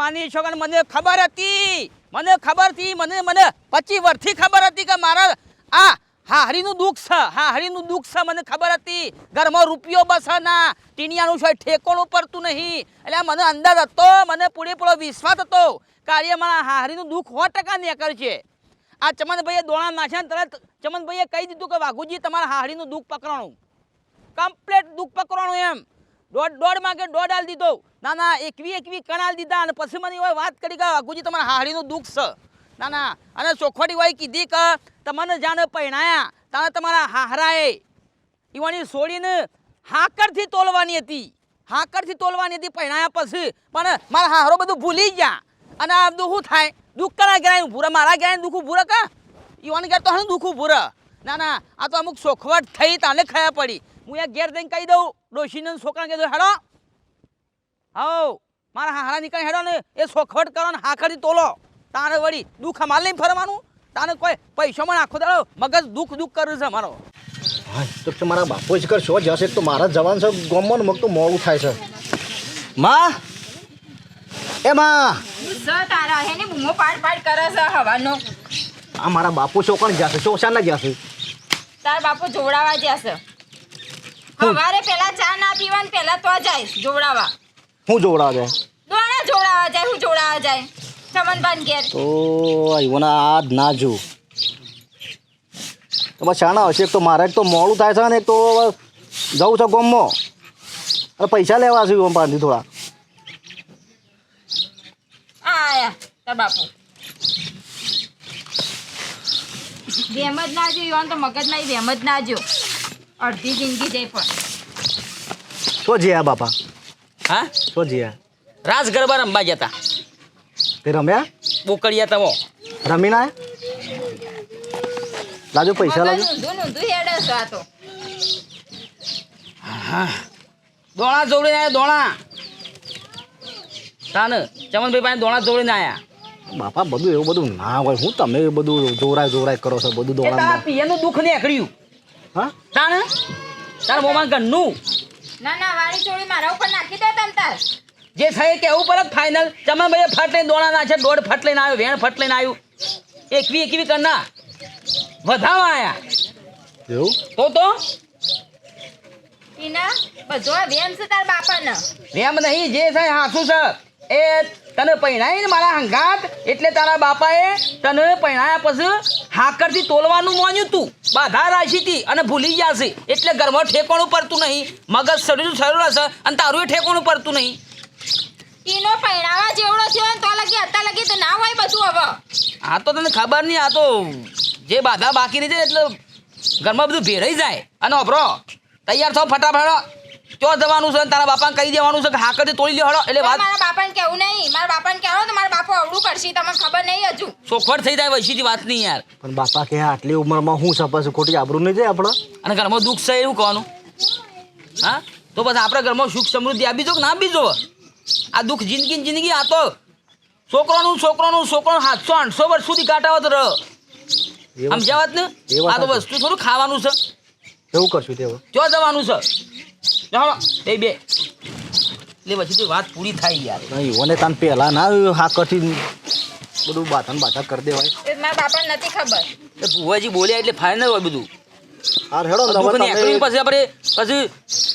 માની છો કે મને ખબર હતી? મને ખબર હતી, મને મને પચીસ વર્ષથી ખબર હતી કે મારા આ હા, હરીનું દુઃખ છે. હા, હરીનું દુઃખ છે, મને ખબર હતી. ઘરમાં રૂપિયો બસે ના. ટીણિયાનું છે, ઠેકોણું પડતું નહીં. એટલે મને અંદાજ હતો, મને પૂરેપૂરો વિશ્વાસ હતો કાર્ય મારા હાહરીનું દુઃખ સો ટકા નીકળ છે. આ ચમનભાઈએ દોણા નાખ્યા તરત ચમનભાઈએ કહી દીધું કે, વાઘુજી, તમારા હાહરીનું દુઃખ પકડવાનું. કમ્પ્લેટ દુઃખ પકડવાનું એમ. દોઢ દોઢ માગે દોઢ આલ દીધો. ના ના એકવી એકવી કણાલ દીધા અને પછી મને એવા વાત કરી કે અગુજી, તમારા હાડીનું દુઃખ છે. ના ના, અને ચોખવટી હોય કીધી કે તમને જાણે પહેણાયા તાણે તમારા હાહરાએ. ઈવાની છોડીને હાકરથી તોલવાની હતી. હાકરથી તોલવાની હતી પહેણાયા પછી. પણ મારા હાહરો બધું ભૂલી ગયા. અને આ બધું શું થાય? દુઃખ કરા ગયા ભૂરા, મારા ગયા દુઃખ ભૂરા કા? ઈવાને ગયા તો હણ દુઃખ ભૂરા? ના ના, આ તો અમુક સોખવટ થઈ તાને ખયા પડી. હું એ ઘેર જઈને કહી દઉં, ડોશીને છોકરા કીધું હેડો હવ મારા હારા નીકળી હેડો ને એ સોખવટ કરો ને હાખડી તોલો. તારે વળી દુઃખ અમારે લઈને ફરવાનું? તાને કોઈ પૈસો પણ નાખો દાડો મગજ દુઃખ દુઃખ કરે છે મારો. હા તો મારા બાપો જ કર શો જશે તો મારા જવાન છે ગમવાનું મગ તો મોડું થાય છે. માં? એ માં! સર તારા હે ને બૂમો પાડ પાડ કરે છે હવાનો. આ મારા બાપુ છો કોણ જશે શો શાના જશે તાર બાપુ જોવડાવા જશે હવારે પેલા ચા ના પીવા ને પેલા તો જાય જોવડાવા. હું જોડા જાય? દોણા જોડા જાય હું જોડાવા જાય. ચમનબાન ઘેર. તો આઈવોના આ જ ના જો તો બસ શાણા હશે એક તો મારે એક તો મોડું થાય છે ને એક તો જવું છે ગમમાં. અરે પૈસા લેવા છે ગોમ પાસેથી થોડા. આ આયા બાપુ. વેમ જ ના જો ઈવન તો મગજ નહીં વેમ જ ના જો અડધી જિંદગી જાય પણ. શું જીયા બાપા. હા? શું જીયા રાસ ગરબા રમવા ગયા હતા તે રમ્યા? બોકડિયા તમો રમી ના લાજો પૈસા લાજો. ને દોણા જોડીને આવ્યા દોણા. તાને ચમનભાઈ પાસે દોણા જોડીને આવ્યા બાપા બધું એવું બધું ના હોય. હું તમે એ બધું જોરાય જોરાય કરો છો બધું દોડા પિયરનું દુઃખ નીકળ્યું હા? તાને તારા મોમાં ઘરનું. ના ના વાળી ચોળી મારા ઉપર નાખી દે તમ તાર. જે થાય કેવું પડે ફાઇનલ ચમનભાઈએ ફટ લઈને દોણા છે દોઢ ફટ લઈને આવ્યો વેણ ફટ લઈને આવ્યું. એકવી એકવી કરના. વધાવા આયા. એવું? તો તો? ટીના બધો વેમ છે તાર બાપાને. વેમ નહીં જે થાય હાસું છે એ તને પહેણાય ને મારા હંગાત? એટલે તારા બાપાએ તને પહેણાયા પછી હાકરથી તોલવાનું માન્યું તું. બાધા રાખી હતી અને ભૂલી જશે એટલે ઘરમાં ઠેકોણું પડતું નહીં. મગજ શરીર શરીર હશે અને તારું ઠેકોણું પડતું નહીં. ટીનો પહેરાવા જેવડો થયો ને તો લગી અત્યાર લગી તો ના હોય બધું હવે. આ તો તને ખબર નહીં આ તો જે બાધા બાકી રહી છે એટલે ઘરમાં બધું ભેરાઈ જાય. અને અભરો તૈયાર થો ફટાફટ. ચો જવાનું છે? તારા બાપાને કહી દેવાનું છે કે હાકરથી તોડી હળો. એટલે વાત મારા બાપાને કેવું નહીં. મારા બાપાને કહેવો તો મારા બાપુ અવળું કરશે તમને ખબર નહીં હજુ. ચોખવટ થઈ જાય વૈશીથી વાત નહીં યાર. પણ બાપા કે આટલી ઉંમરમાં હું સપાસ ખોટી આબરૂ નહીં જાય આપણે? અને ઘરમાં દુઃખ છે એવું કહેવાનું. હા? તો બસ આપણા ઘરમાં સુખ સમૃદ્ધિ આપી દો કે ના આપી દો આ દુઃખ જિંદગી ને જિંદગી આ તો છોકરોનું છોકરોનું છોકરો સાતસો આઠસો વર્ષ સુધી કાઢાવત રહ. સમજાવત ને? આ તો વસ્તુ થોડું ખાવાનું છે. એવું કરશું તેવું ક્યાં જવાનું છે? ચાલો બે બે. એટલે પછી તો વાત પૂરી થાય યાર. નહીં ઓને તાન પહેલા ના હા કરથી બધું બાથા ને બાથા કરી દેવાય. એ મારા બાપાને નથી ખબર. એ ભુવાજી બોલ્યા એટલે ફાઇનલ હોય બધું. હાર હેડો હવે તમે પછી આપણે પછી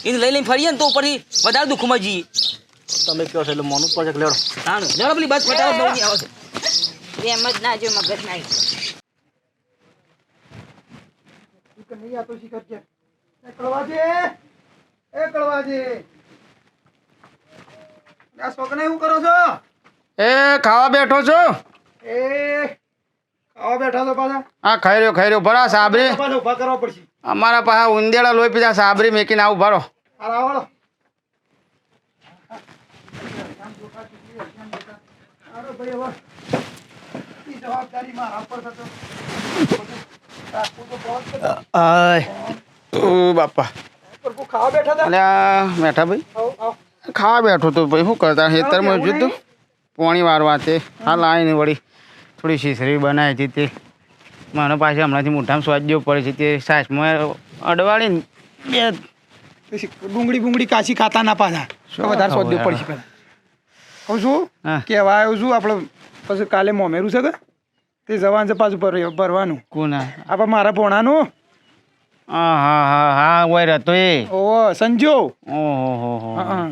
એને લઈ લઈને ફરીએ ને તો પછી વધારે દુઃખમાં જઈએ. તમે કહો છો એટલે મોનું પડશે લેડો. તાણું લેવડો પેલી બસ ફટાફટ દોડી આવે છે. એમ જ ના જો મગજ ના આ છોકરાને એવું કરો છો? એ ખાવા બેઠો છો? એ ખાવા બેઠા છો પાછા? હા ખાઈ રહ્યો ખાઈ રહ્યો ભરા સાબરી. પાછા ઊભા કરવા પડશે. અમારા પાસે ઉંદેડા લોહી પીધા સાબરી મેકીને આવું ભરો. આવડો જવાબદારી મારા થતો. બાપા. ખાવા બેઠા હતા? અલ્યા મેઠા ભાઈ. ખાવા બેઠો તો ભાઈ શું કરતા? ખેતરમાં જોયું પોણી વારવા તે. હાલ આવીને વળી થોડી શીસરી બનાવી હતી તે. મને પાછી હમણાંથી મોઢામાં સ્વાદ્યો પડે છે તે. સાસમાં અડવાડીને બે પછી ડુંગળી બુંગળી કાચી ખાતા ના પાછા. શું વધારે સોદ્યો યાર? પડશે પેલા. કહું છું? હા. કહેવા આવ્યો છું આપણે પછી કાલે મોમેરું છે કે તે જવાન છે પાછું ભર- ભરવાનું. કોના? આપણે મારા ભોણાનું. હા હા હા હા ઓય રહેતો એ. ઓ સંજો. ઓહો હો હો. હા, હા.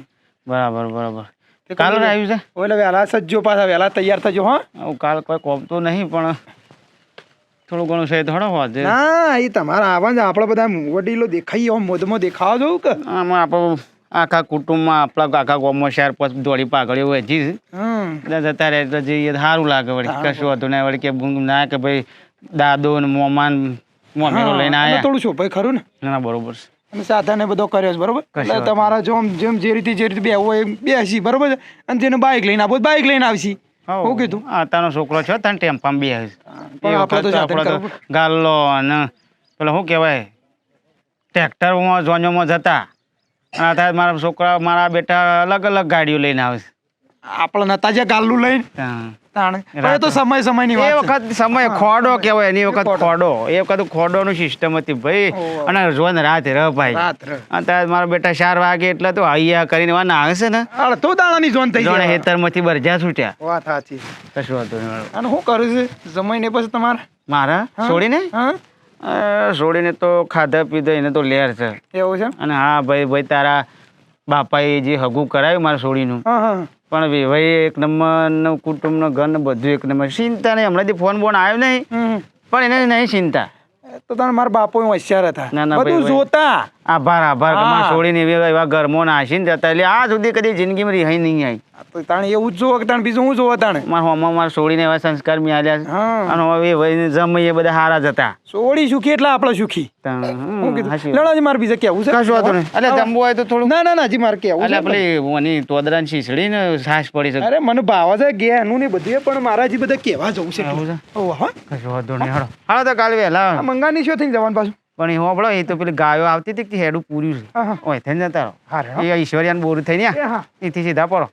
બરાબર બરાબર. કાલ આવ્યું છે? ઓલે વહેલા સજ્જો પાછા વહેલા તૈયાર થજો હા. કાલ કોઈ કોમ તો નહીં પણ થોડું ઘણું છે થોડો હોત ના એ તમારા આવા જ આપણે બધા વડીલો દેખાઈ આમ મોઢમાં દેખાવા જવું કે. આમાં આપણું આખા કુટુંબમાં આપણા આખા ગામમાં શહેર પછી દોડી પાઘડી હોય જી હમ. બધા જતા રહે તો જઈએ સારું લાગે વળી કશું હતું ના વળી કે ના કે ભાઈ દાદો ને મોમાન મોમેરો લઈને આયા. થોડું ખરું ને? ના ના બરોબર છે. અને સાધને બધો કર્યો છે બરોબર? એટલે તમારા જો જેમ જે રીતે જે રીતે બેવું હોય બેસી બરોબર છે? અને જેને બાઇક લઈને આપો બાઇક લઈને આવશી. હું કીધું. આ તારો છોકરો છો તને ટેમ્પામાં બી ગાલ્લો અને પેલો શું કહેવાય? ટ્રેક્ટરમાં જોનોમાં જતા અને અત્યારે મારા છોકરા મારા બેટા અલગ અલગ ગાડીઓ લઈને આવે છે. આપણે નતા જે ગાલ્લું લઈને. તાણે. હવે તો સમય સમયની એ વાત છે. વખત સમય ખોડો કહેવાય એની વખત ખોડો. એ વખત ખોડોનું સિસ્ટમ હતી ભાઈ. અને જોન રાત રહ ભાઈ. અત્યારે મારા બેટા ચાર વાગે એટલે તો હૈયા કરીને વાના આવશે ને. અડધો દાડાની જોન થઈ જાય. હેતરમાંથી બરજા છૂટ્યા. વાત સાચી. કશું નહીં. અને હું કરું છું? સમય ને પછી તમારે? મારા? છોડીને હા. છોડીને તો ખાધા પીધા એને તો લેર છે. એવું છે અને હા ભાઈ ભાઈ તારા બાપાએ જે હગું કરાયું મારા છોડીનું પણ ભાઈ નંબર એક નંબરનું કુટુંબનો ઘર ને બધું એક નંબર. ચિંતા નહીં હમણાંથી ફોન બોન આવ્યો નહીં. પણ એને નહીં ચિંતા. તો તને મારા બાપો હોશિયાર હતા. ના, ના, બધું જોતા. આભાર આભાર કે મારા હા. છોડીને એવા ઘરમાં નાસીને જતા એટલે આ સુધી કદી જિંદગીમાં રિહાઈ નહીં આવી તો તાણે એવું જ જોવો કે તાણે બીજું હું જોવો તાણે? મારા હોમાં મારા છોડીને એવા સંસ્કાર મિળ્યા આલ્યા અને હવે વહીને એ બધા હારા જતા છોડી સુખી એટલે આપણે સુખી. તાણ, જી. મારે બીજે કેવું છે? કશું વાતો નહીં. એટલે જમવું હોય તો થોડું ના ના ના જી મારે કેવું એટલે પેલી ઓની તોદરાની શીસડી ને સાસ પડી છે. અરે મને ભાવ છે ગે એનું ને બધું પણ મારા જી બધા કેવા જવું છે કશું વાતો નહીં હાલો. હાલો તો કાલે વહેલા. મંગાની શું થઈને જવાનું પાછું? પણ એ હોબળો એ તો પેલી ગાયો આવતી હતી કે હેડું પૂર્યું છે. ઓય થઈને જતા રહો. હા રે, હા. એ ઈશ્વરિયાને બોર થઈ ને એથી સીધા પડો.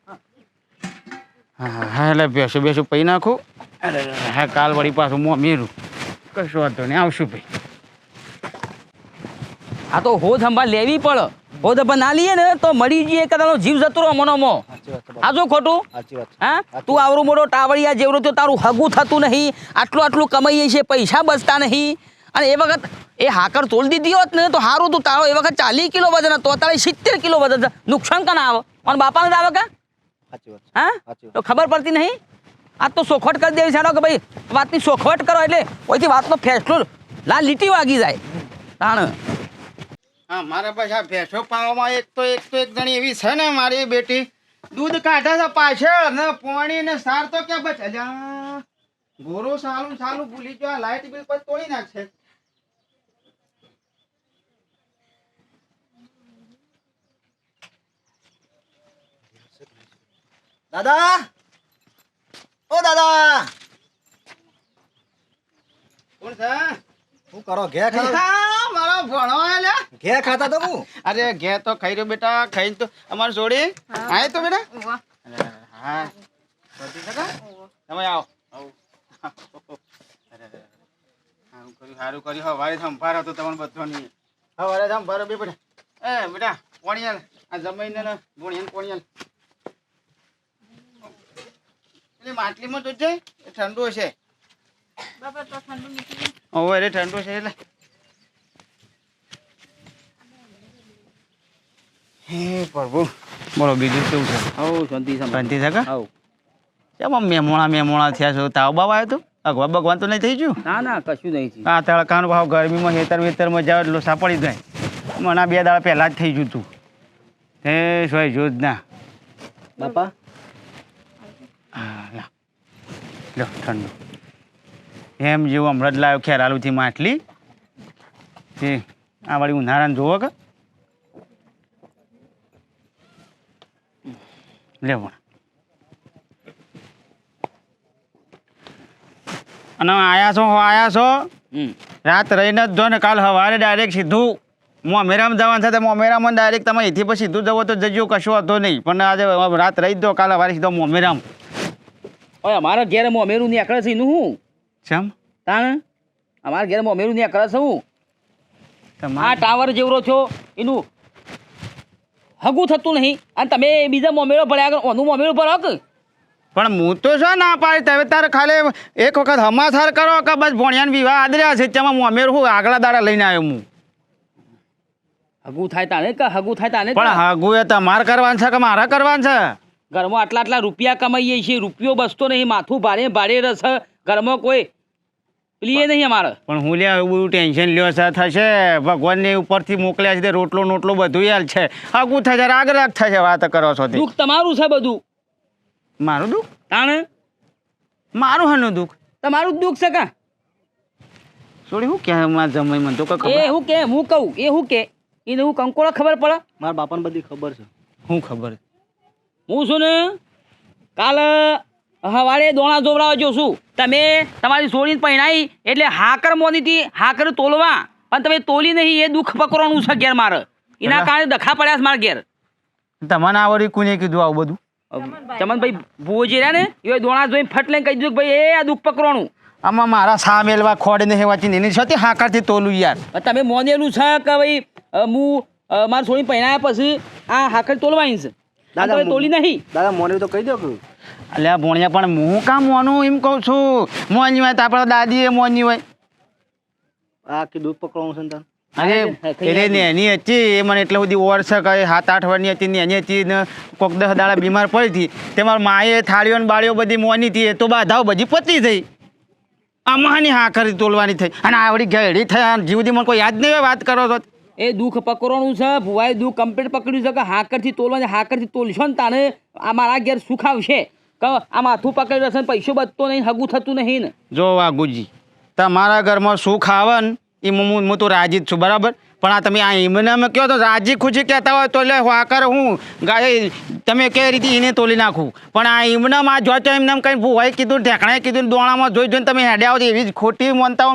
હા. એટલે બેસું બેસું પી નાખું. હા કાલ વળી પાછું મોં મેરું. કશું વાંધો નહીં આવશું ભાઈ આ તો હોદ સંભાળ લેવી પડે. હોદ સંભાળ ના લઈએ ને તો મરી જઈએ કદાચ જીવ જતો રહો મનોમો. આ જો ખોટું? હા? તું આવરું મોટો ટાવડિયા જેવડું તો તારું હગું થતું નહીં. આટલું આટલું કમાઈએ છે પૈસા બચતા નહીં. અને એ વખત એ હાકર તોલ દીધી હોત ને તો સારું તું તારો એ વખત ચાલીસ કિલો વજન હતો તારે સિત્તેર કિલો વજન છે. નુકસાન કાના આવે? અને બાપાને આવે કા? હા? તો ખબર પડતી નહીં? આ તો સોખવટ કરી દેવી સારો કે ભાઈ વાતની સોખવટ કરો એટલે કોઈથી વાતનો ફેસલો લાલ લીટી વાગી જાય. તાણ. હા મારા પાસે આ ભેંસો પાવામાં એક તો એક તો એક જણી એવી છે ને મારી બેટી. દૂધ કાઢે છે પાછળ ને પોણી ને સાર તો ક્યાં બચે? અલ્યા ગોરો સારું સારું ભૂલી ગયો આ લાઇટ બિલ પર તોડી નાખશે. દાદા? ઓ દાદા! કોણ છે? હું કરો ઘે ખાતા હા, મારો ભણો અલ્યા ઘે ખાતા તો હું? અરે ઘે તો ખાઈ રહ્યો બેટા ખાઈ તો અમાર જોડી. આય તો બેટા. હા. શોધી શકા તમે આવો. આવો. અરે. સારું કર્યું સારું કર્યું. હવારે સંભાર હતો તમને બધો નહીં હવારે સંભાર બે બેટા. એ બેટા પોણિયાલ. આ જમીન ને ગુણિયાને પોણિયાલ. એટલે માટલીમાં તો એ ઠંડુ હશે બાપા તો ઠંડુ ઓવે છે એટલે. હે પ્રભુ. બોલો બીજું કેવું છે? હવ શાંતિ શાંતિ છે કા? હવ. કેમ મેમોણા મેમોણા થયા છો? તાવ બાવ આવ્યો તો? અગવા ભગવાન તો નહીં થઈ ગયું? ના ના કશું નહીં થયું. આ તડકાનો ભાવ ગરમીમાં હેતર વેતરમાં જાવ એટલો સાપડી જાય. મને આ બે દાડા પહેલાં જ થઈ ગયું તું. હે સોય જોત ના બાપા લા. ઠંડુ. એમ જેવું હમણાં જ લાવ્યો ખેરાલુથી માટલી. તે આ વાળી ઉનાળાને જોવો કે? લે અને આયા છો આયા છો? રાત રહીને જ જો ને કાલ સવારે ડાયરેક્ટ સીધું મોમેરામ જવાનું છે તો મોમેરામાં ડાયરેક્ટ તમે અહીંથી પછી સીધું જવો તો જજો કશું હતો નહીં. પણ આજે રાત રહી જ દો કાલ સવારે સીધો મોમેરામ ઓય અમારા ઘેર મોમેરું નીકળે છે એનું હું? ચમ તાણ? અમારા ઘેર મોમેરું નીકળે છે હું? આ ટાવર જેવરો છો એનું હગું થતું નહીં. અને તમે બીજા મોમેરો ભળ્યા આગળ ઓનું મોમેરું ભરો કે? પણ હું તો શું ના પાડી? તમે તારે ખાલી એક વખત હમાસાર કરો કે બસ ભોણિયાને વિવાહ આદર્યા છે તેમાં હું અમેર હું આગલા દાડા લઈને આવ્યો હું. હગું થાય તાને કે હગું થાય તાને પણ હગું એ તમારે કરવાનું છે કે મારા કરવાનું છે? ઘરમાં આટલા આટલા રૂપિયા કમાઈએ છીએ રૂપિયો બસતો નહીં માથું ભારે ભારે રસ ઘરમાં કોઈ પ્લીએ નહીં અમારે. પણ હું લ્યા એવું ટેન્શન લ્યો છે થશે? ભગવાનને ઉપરથી મોકલ્યા છે તે રોટલો નોટલો બધું યાર છે. આગું થશે આગળ રાગ થશે વાત કરો છો દુઃખ તમારું છે બધું. મારું દુઃખ? તાણે? મારું હાનું દુઃખ? તમારું જ દુઃખ છે કા? છોડી હું કે મારા જમાઈ મને તો કઈ એ હું કે હું કહું એ હું કે એને હું કંકોળો ખબર પડે? મારા બાપાને બધી ખબર છે. હું ખબર? હું છું ને કાલ હવારે દોણા જોવડાવવા જો છું. તમે તમારી સોળીને પહેણાઈ એટલે હાકર મોની હતી હાકર તોલવા. પણ તમે તોલી નહીં એ દુઃખ પકડવાનું છે ઘેર મારે. એના કારણે દખા પડ્યા છે મારા ઘેર. તમને આવડી કોને કીધું આવું બધું? ચમનભાઈ ભાઈ ભોજી રહ્યા ને એ દોણા જોઈને ફટ લઈને કહી દીધું ભાઈ એ આ દુઃખ પકડવાનું. આમાં મારા સા મેલવા ખોડ ને વાંચીને એની સાથે હાકારથી તોલું યાર. તમે મોનેલું છે કે ભાઈ હું મારી સોળી પહેણાયા પછી આ હાકર તોલવાની છે? દાદા, તોલી નહીં. દાદા મોને તો કહી દો કે અલ્યા ભોણિયા પણ હું કામ મોનું એમ કહું છું. મોની હોય તો આપણા દાદી એ મોની હોય આ દૂધ પકડવાનું છે ને અરે એટલે નેની હતી એ મને એટલે બધી ઓર છે કે સાત આઠ વર્ષની હતી નેની હતી ને કોક દસ દાડા બીમાર પડી હતી. તે મારા માએ થાળીઓ ને બાળીઓ બધી મોની હતી એ તો બાધાઓ બધી પતી થઈ. આમાંની હા કરી તોલવાની થઈ. અને આવડી ઘેડી થયા જીવદી મને કોઈ યાદ નહીં હોય વાત કરો તો. એ દુઃખ પકડવાનું છે, ભુવાએ દુઃખ કમ્પ્લીટ પકડ્યું છે કે હાકરથી તોલવાનું, હાકરથી તોલશો ને તાને આ મારા ઘેર સુખ આવશે. કે આ માથું પકડી રહેશે પૈસો બચતો નહીં, હગું થતું નહીં ને. જો વાઘુજી, તમારા ઘરમાં સુખ આવે ને એ હું તો રાજી જ છું, બરાબર? પણ આ તમે આ એમને કહો તો રાજી ખુશી કહેતા હોય તો એટલે વાકર હું. ગાય તમે કે રીતે એને તોલી નાખું. પણ આ એમને આ જો તો એમને કંઈ ભૂવાઈ કીધું, ઢેકણાએ કીધું, દોણામાં જોઈ જોઈને તમે હેડ્યા આવો એવી જ ખોટી માનતા હો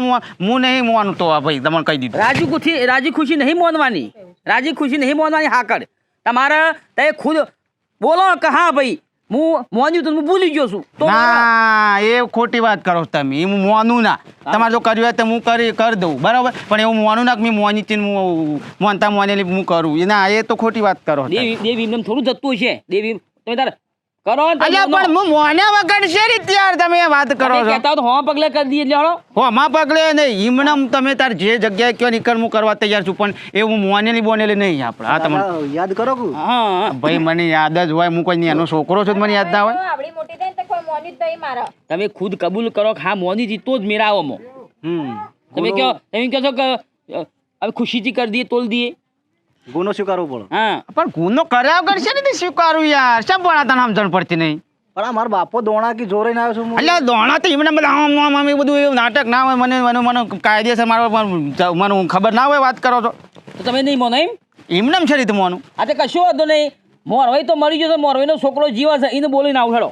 નહીં માનતો ભાઈ, તમને કહી દીધું. રાજી ખુશી રાજી ખુશી નહીં માનવાની. રાજી ખુશી નહીં માનવાની હાકર તમારે તે ખુદ, બોલો કે હા ભાઈ હું મોન્યું તો હું ભૂલી ગયો છું. તો ના એ ખોટી વાત કરો તમે. હું મોનું ના. તમારે જો કર્યું હોય તો હું કરી કરી દઉં. બરાબર? પણ એવું મોનું ના કે મેં મોની ચીન હું મોનતા મોનેલી હું કરું. એ ના એ તો ખોટી વાત કરો દેવી દેવી એમને થોડું જતું છે દેવી તમે તારે કરો અલ્યા પણ હું મોને વગર છે રી ત્યાર તમે એ વાત કરો છો? કહેતા તો હો પગલે કરી દઈએ જાણો હો માં પગલે નહીં. ઈમનમ તમે તાર જે જગ્યાએ કયો નીકળ હું કરવા તૈયાર છું પણ એ એવું મોનેલી બોનેલી નહીં આપણે. આ તમને યાદ કરો કુ? હા ભાઈ મને યાદ જ હોય હું કોઈ એનો છોકરો છું મને યાદ ના હોય. આપડી મોટી થઈ તો કોઈ મોની જ નહીં મારા. તમે ખુદ કબૂલ કરો કે હા મોની જી તો જ મેરાવો મો હમ. તમે કહો તમે કહો છો કે હવે ખુશીથી કરી દઈએ તોલ દઈએ. ગુનો સ્વીકારવો પડે. હા. પણ ગુનો કર્યા વગર છે ને તે સ્વીકારું યાર? શા પણ તને સમજણ પડતી નહીં? પણ મારા બાપો દોણા કી જોરે ના આવ્યો છું એટલે દોણા તો એમને બધા આમ આમ આમ એ બધું એવું નાટક ના હોય. મને મને મને કાયદેસર મારો મને મને ખબર ના હોય વાત કરો છો. તો તમે નહીં મોનો એમ? એમને છે રીતે મોનું. આ તો કશું વાંધો નહીં. મોરવાઈ તો મરી ગયો તો મોરવાઈનો છોકરો જીવા છે એને બોલીને આવું હેડો.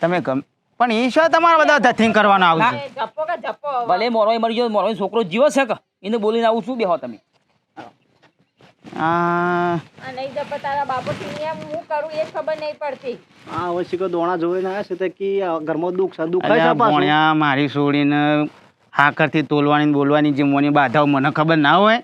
તમે ગમ પણ એ શું તમારે બધા થિંક કરવાનું આવશે. ભલે મોરવાઈ મરી ગયો મોરવાઈ છોકરો જીવો છે કે? એને બોલીને આવું શું બેહો તમે? નહીં જપ્પો તારા બાપુ નિયમ હું કરું એ ખબર નહીં પડતી. આ હવે શીખો દોણા જોઈ આવ્યા છે તે કે ઘરમાં દુઃખ છે? દુઃખ છે ભોણ્યા મારી છોડીને હાકરથી તોલવાની બોલવાની જે મોની બાધાઓ મને ખબર ના હોય.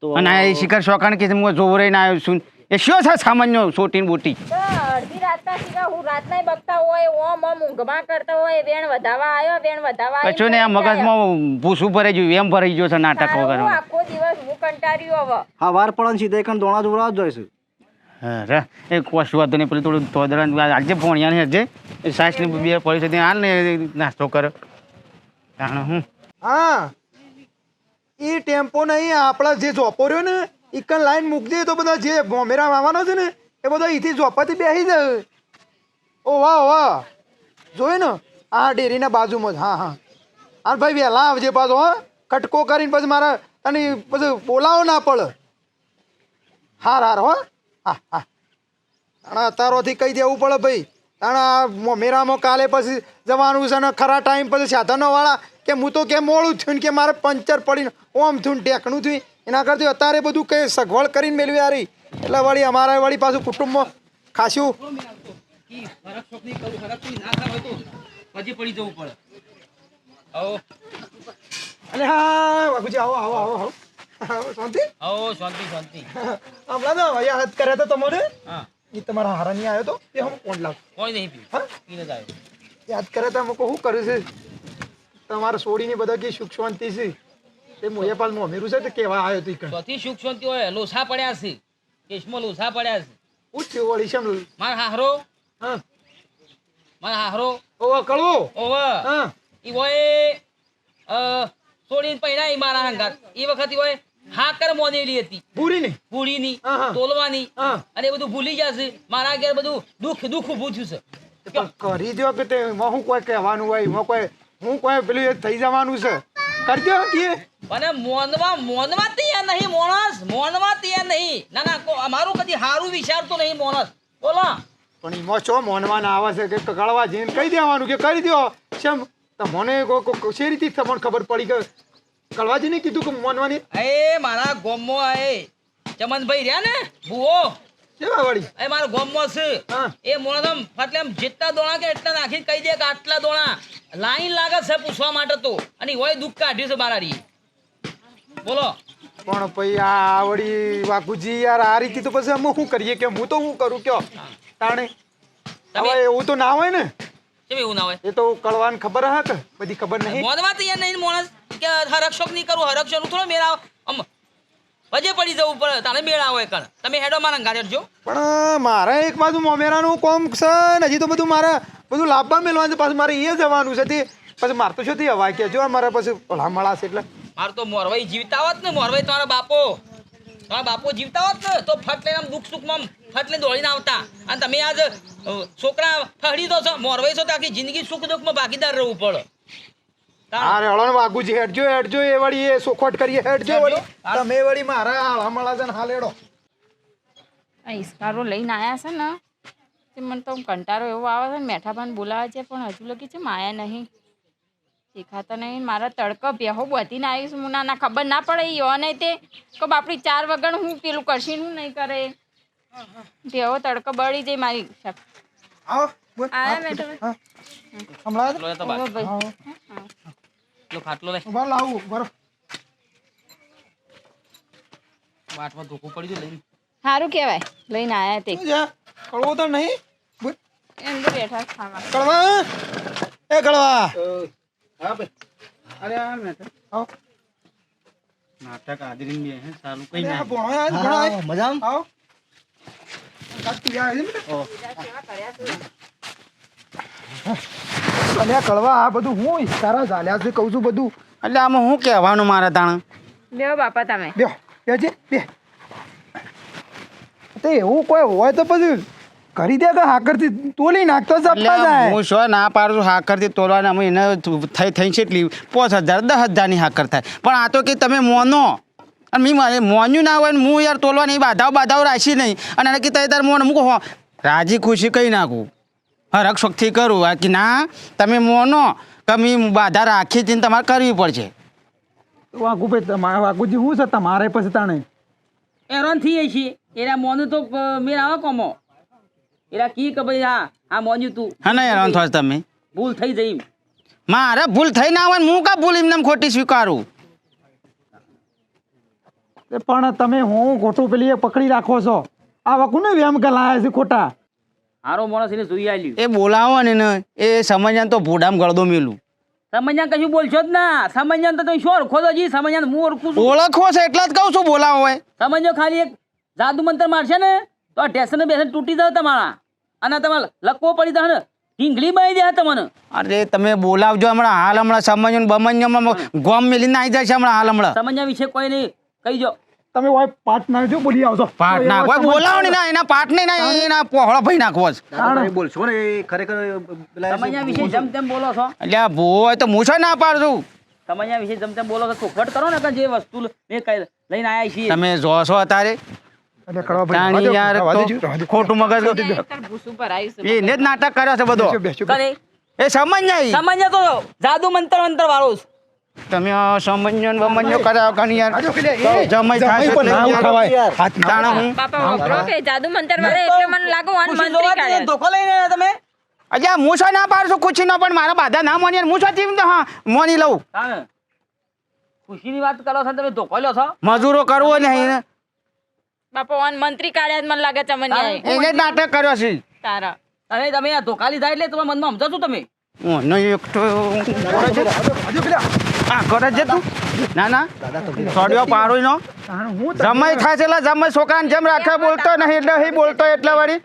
તો અને એ શિખર શોખાણ કે હું જોવો રહીને આવ્યો છું. એ શું છે સામાન્ય સોટી બોટી? અડધી રાતના હું રાતના બગતા હોય ઓમ ઓમ ઊંઘમાં કરતા હોય વેણ વધાવા આવ્યો વેણ વધાવા કશું ને આ મગજમાં ભૂસું ભરાઈ ગયું એમ ભરાઈ ગયો છે નાટક વગર આખો દિવસ હું કંટાળ્યો હવે. હા વાર પડન ને સીધા દોણા જોરા જ જોઈશું. અરે એ કોશ હતું નહીં પેલું થોડું તોદરા આજે ફોણિયા ને આજે એ સાસની બે પડી છે હાલ ને નાસ્તો કર. જાણે હું હા એ ટેમ્પો નહીં આપણા જે જોપો રહ્યો ને એકન લાઈન મૂકી દે તો બધા જે બોમેરા આવવાનો છે ને એ બધા અહીંથી ઝોપાથી બેસી જાય. ઓ, વાહ વાહ. જોયું ને? આ ડેરીના બાજુમાં જ. હા હા. હા ભાઈ વહેલા આવજે પાછો, હા. કટકો કરીને પછી મારા અને પછી બોલાવો ના પડે. હાર હાર, હો. હા હા. અને અત્યારોથી કહી દેવું પડે ભાઈ. અને આ મોમેરામાં કાલે પછી જવાનું છે ને ખરા ટાઈમ પછી સાધનોવાળા કે હું તો કે મોડું થયું કે મારે પંચર પડીને ઓમ થયું ટેકનું થયું. એના કરતી અત્યારે બધું કંઈ સગવડ કરીને મેળવી આરી એટલે વળી અમારા વળી પાછું કુટુંબમાં ખાસું પછી પડી જવું પડે. આવો. અરે હા બાપુજી આવો આવો આવો આવો. આવો શાંતિ. આવો શાંતિ શાંતિ. હમણાં તો યાદ કર્યા તો તમારે. હા. એ તમારા હારાની આવ્યો તો? એ હું કોણ લાવ. કોઈ નહીં પીવું. હા? પીને જ આવ્યો. યાદ કરે તો અમુક શું કર્યું છે? તમારે છોડીને બધા કે સુખ શાંતિ છે? તે મોએ પાલ મોમેરું છે તો કેવા આવ્યો તું ચોથી સુખ શાંતિ હોય લોસા પડ્યા છે. કેશમાં લોસા પડ્યા છે. પૂછ્યું વળી છે માર હારો હા. માર હાહરો. ઓવ કળવો. ઓવ. હા. ઈ હોય અ સોડીને પહેરાય મારા હંગાત. એ વખત ઈ હોય હાકર મોનેલી હતી. પૂરી ને પૂરીની હા, હા. તોલવાની. અને બધું ભૂલી જશે મારા ઘેર બધું દુઃખ દુઃખ ઊભું થયું છે. કરી દો કે તે હું કોઈ કહેવાનું હોય હું કોઈ હું કોઈ પેલું થઈ જવાનું છે. કરજો એ. અને મોનવા મોનવા તૈયાર નહીં મોણસ. મોનવા તૈયાર નહીં. ના ના કો- અમારું કદી હારું વિચારતો નહીં મોણસ. બોલો. પણ એમાં ચો મોનવાના આવે છે કે કળવા જઈને કહી દેવાનું કે કરી દો શેમ? મને કો- રીતે તમને ખબર પડી કે કળવાજીને કીધું કે મોનવાની એ મારા ગોમો એ ચમનભાઈ રહ્યા ને ભૂવો. કેવા વળી? એ મારા ગોમમાં છે. એ મોણસ ફાટલે આમ જેટલા દોણા કે એટલા નાખી કહી દે કે આટલા દોણા. લાઈન લાગે છે પૂછવા માટે તો. અને હોય દુઃખ કાઢ્યું છે મારા રી બોલો. પણ ભાઈ આ વળી વાકુજી યાર આ રીતે તો પછી અમે શું કરીએ? કે હું તો શું કરું? કયો? તાણે. હવે એવું તો ના હોય ને? કેમ એવું ના હોય? એ તો કળવાને ખબર હા કે બધી ખબર નહીં. મોદમાં તૈયાર નહીં માણસ કે હરક્ષોક નહીં કરું હરક્ષોક થોડો મેળા આમ વજે પડી જવું પડે તારે મેળા હોય કણ. તમે હેડો મારા ગાડી જો પણ મારે એક બાજુ મોમેરાનું કોમ છે ને હજી તો બધું મારે બધું લાભવા મેળવાનું છે પાછું મારે એ જવાનું છે. તે પછી મારે તો શું થી હવાય કે જો મારે પછી ભલા છે એટલે. મારે તો મોરવાઈ જીવતા હોત ને મોરવાઈ તમારા બાપો. તમારા બાપો જીવતા હોત ને તો ફટ લઈને દુઃખ સુખમાં આમ દોડીને આવતા. અને તમે આજ છોકરા ફહડી દો છો મોરવાઈ છો તો આખી જિંદગી સુખ દુઃખમાં ભાગીદાર રહેવું પડે. અરે હળણ વાગુજી હેડજો હેડજો એ વળી એ સોખોટ કરીએ હેડજો. વળી. તમે વળી મારા હાળા મળા છે ને હાલ હેડો આ ઈસ્કારો લઈને આવ્યા છે ને તે મને તો કંટારો એવો આવે છે ને મેઠાભાન બોલાવે છે પણ હજુ લગી છે માયા નહીં. શીખાતા નહીં મારા તડકો બેહો બધીને આવીશ હું ના ના ખબર ના પડે યો નહીં તે કે બાપડી ચાર વગર હું પેલું કરશી હું નહીં કરે. બેહો તડકો બળી જાય મારી આવો બોલ. આયા મેઠાભાઈ તમે. હમણાં લો એ તો ભાઈ. લો ખાટલો લે. ઊભા લાવું બરો વાટમાં ધોકું પડી ગયું લઈને. સારું કહેવાય. લઈને આયા તે. કળવો તો નહીં? બોલ. એમ તો બેઠા ખાવા. કળવા એ કળવા હા ભાઈ. અરે આ નાટક. આવો. નાટક આદરીન બે હે સારું કઈ ના. મજામાં. આવો આવે? અને કળવા આ બધું હું તારા ઝાલ્યા છે કહું છું બધું. એટલે આમાં શું કહેવાનું મારે તાણ બેહો બાપા તમે. બે બેજે બે. તે એવું કોઈ હોય તો પછી કરી દે કે હાકરથી તોલી નાખતો સપ્પા જાય. હું શું ના પાડું છું હાકરથી તોલવાને અમે એને થઈ થઈ કેટલી પાંચ હજાર દસ હજારની હાકર થાય. પણ આ તો કે તમે મોનો. અને મેં મારે મોન્યું ના હોય ને હું યાર તોલવાની બાધાઓ બાધાઓ રાખી નહીં. અને એને કીધા તાર મોન મૂકો. હો રાજી ખુશી કહી નાખું. હરક શોખથી કરું. આ કે ના તમે મોનો કે મી બાધા રાખી હતી તમારે કરવી પડશે. વાઘુભાઈ તમારે વાઘુજી શું છે તમારે પછી તાણે? હેરાન થઈ છીએ. એના મોનું તો મેર આવે કોમો. એરા કી કે ભાઈ હા હા મોન્યું તું. હા ને હેરાન થશે તમે. ભૂલ થઈ જઈ મારે ભૂલ થઈ ના હોય હું કા ભૂલ એમને ખોટી સ્વીકારું? પણ તમે હું ખોટું પેલી એ પકડી રાખો છો. આ વખું ને વેમ લાયા છે ખોટા? હારો માણસ એને જોઈ આલ્યું. એ બોલાવો ને ને એ સમજ્યા તો ભૂડામ ગળદો મેલું. સમજ્યા કશું બોલશો જ ના. સમજ્યા તો તમે શું ઓળખો તો જી? સમજ્યા હું ઓળખું છું. ઓળખો છે એટલા જ કહું છું બોલાવો હોય સમજો ખાલી એક જાદુ મંત્ર મારશે ને તો આ ટેશન બેસન તૂટી જાય તમારા. અને તમારે લકવો પડી જાય ને ઢીંગલી બાઈ જાય તમને. અરે તમે બોલાવજો હમણાં. હાલ હમણાં સમજ્યો બમન્યો ગોમ મેલીને આવી જાય છે હમણાં હાલ હમણાં. સમજ્યા વિશે કોઈ નહીં. કહી જો તમે હોય પાર્ટનર જો બોલી આવજો. પાટ નાખો. બોલાવો ને ના એના પાર્ટ નહીં ના એના પોહળો ભાઈ નાખવો છે તમે બોલશો ને ખરેખર તમે અહીંયા વિશે જેમ તેમ બોલો છો. એટલે આ ભૂ તો હું છો ના પાડું અહીંયા વિશે જેમ તેમ બોલો છો ચોખવટ કરો ને કે જે વસ્તુ મેં કઈ લઈને આયા છીએ. તમે જો છો દેજો. ખોટું મગજ એને જ નાટક કર્યો છે બધો. એ સમજ નહીં સમજ્યા તો જાદુ મંત્ર મંત્ર વાળો છે. તમે સમજ્યો ને બમન્યો કરાવ કણ યાર જમાઈ થાય છે પણ ના ઉઠાવાય. હાથ તાણા હું બાપા વાપરો કે જાદુ મંત્ર વાળે એટલે મને લાગો વાન મંત્રી જોવા કાઢે ધોકો લઈને આવ્યા તમે અજા હું છો ના પાડશો ખુશી નો પણ મારા બાધા ના મોની હું છો જીવ હા મોની લઉં ખુશીની વાત કરો છો તમે ધોકો લો છો મજૂરો કરવો નહીં ને બાપા ઓન મંત્રી કાઢ્યા જ મને લાગે ચમનિયાએ એને નાટક કર્યો છે તારા અરે તમે આ ધોકા લીધા એટલે તમારા મનમાં સમજો છો તમે ઓનો એક તો કરે કરે છે તું ના ના. છોડ્યો પાડો નો. જમાઈ થાય છે એટલે જમાઈ છોકરાને જેમ રાખે બોલતો નહીં એટલે નહીં બોલતો એટલે વળી.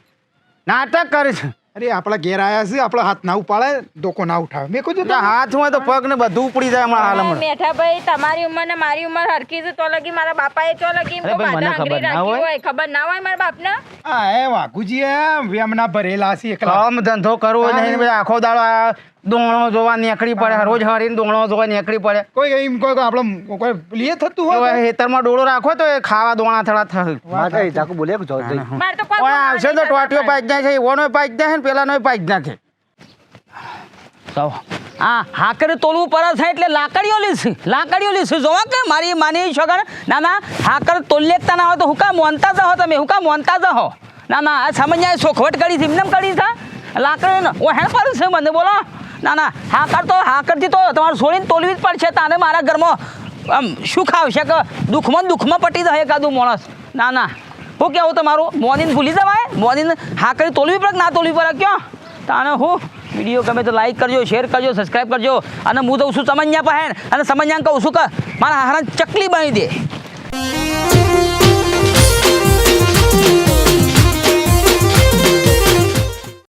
નાટક કરે છે. અરે આપણા ઘેર આયા છે આપણા હાથ ના ઉપાડે ડોકો ના ઉઠાવે. મેં કીધું હાથ હોય તો પગ ને બધું ઉપડી જાય હમણાં હાલ હમણાં. મેઠાભાઈ તમારી ઉંમર ને મારી ઉંમર હરખી છે તો લગી મારા બાપાએ તો લગી? મને ખબર ના હોય. ખબર ના હોય મારા બાપને? હા એ વાઘુજી એમ વેમના ભરેલા છે એકલા. ધંધો કરવો નહીં આખો દાડો આ દોણો જોવા નીકળી પડે રોજ હરીને દોણો જોવા નીકળી પડે. કોઈ એમ કોઈ આપણે કોઈ લીએ થતું હોય ખેતરમાં ડોળો રાખો તો એ ખાવા દોણા થોડા થાય મારે કઈ જાકુ બોલે જો જઈ. મારે તો કોઈ આવશે તો ટોટીઓ પાઈ જાય છે ઓનો પાઈ જાય છે ને પેલાનો પાઈ જ નાખે. તો આ હાકર તોલવું પડે છે એટલે લાકડીઓ લીધી લાકડીઓ લીધી જોવા કે મારી માની છોકરા. ના ના હાકર તોલ્યકતા ના હોય તો હું મોનતા જ હો તમે હું મોનતા જ હો. ના ના આ સામાન્ય સોખવટ કરી છે એમને કરી છે? લાકડી ને ઓ હેણ પડે છે મને બોલો. ના ના હાકર તો હાકરથી તો. તમારે છોડીને તોલવી જ પડશે. તાને મારા ઘરમાં, આમ શું ખાવશે કે દુઃખમાં દુઃખમાં પટી જાય એકાદું માણસ. ના ના. હું કેવું તમારું? મોર્નિંગ ભૂલી જવાય? મોર્નિંગ હાકરી તોલવી પડે ના તોલવી પડે? ક્યાં? તાને હું? વીડિયો ગમે તો લાઈક કરજો શેર કરજો સબસ્ક્રાઈબ કરજો. અને હું દઉં છું સમજ્યા પહેણ અને સમજ્યા કહું છું કે મારા હારા ચકલી બની દે.